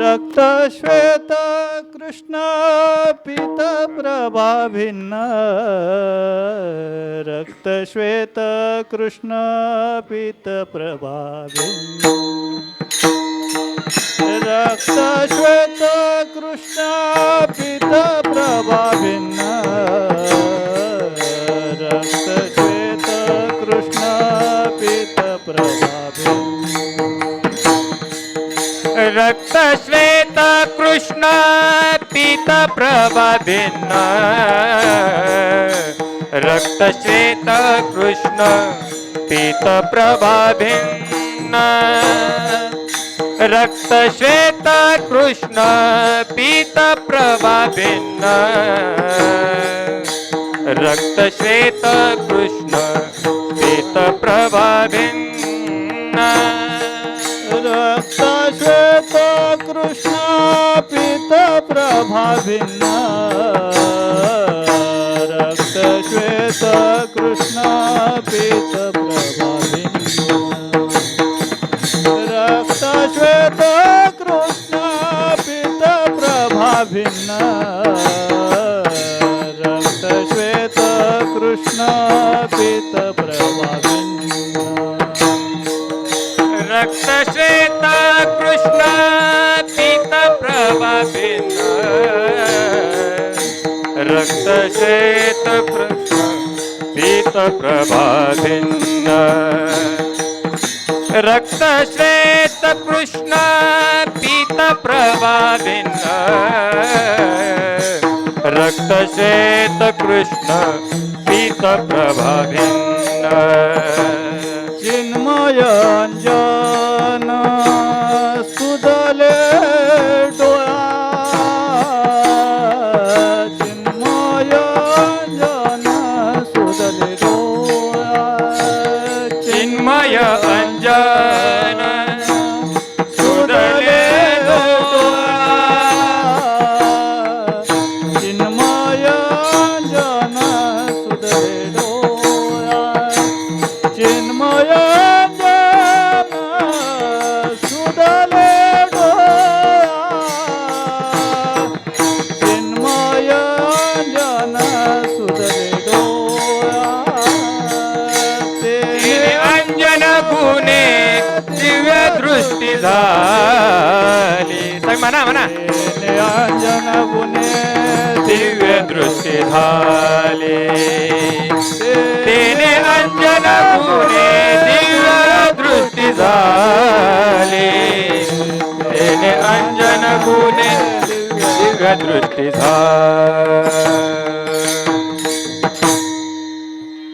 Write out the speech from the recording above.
रक्त श्वेत कृष्ण पित प्रभा भिन्न रक्त श्वेत कृष्ण पीत प्रभा रक्त श्वेत कृष्ण पित प्रभा भिन्न रक्त श्वेत कृष्ण पीतप्रभा रक्त श्वेत कृष्ण पीत प्रभा रक्त श्वेत कृष्ण पीत प्रभा रक्त श्वेत कृष्ण पीत प्रभा रक्त श्वेत कृष्ण पीत प्रभा रक्त श्वेत पीत प्रभा रक्त श्वेत कृष्ण पित प्रभा रक्त श्वेत कृष्ण पित प्रभा भिन्न रक्त श्वेत कृष्ण पित प्रभा रक्त श्वेत कृष्ण। भिन्न रक्तश्वेत पीतप्रभा भिन्न रक्तश्वेत कृष्ण पीतप्रभा भिन्न रक्तश्वेत कृष्ण पीतप्रभा भिन्न चिन्मयाञ्जन अंजन दिव्य दृष्टी झाली. तुम्ही म्हणा म्हणा. दिव्य दृष्टी झाली. तेने अंजन गुणे दिव्य दृष्टी झाली. तेने अंजन गुणे दिव्य दृष्टी झाली.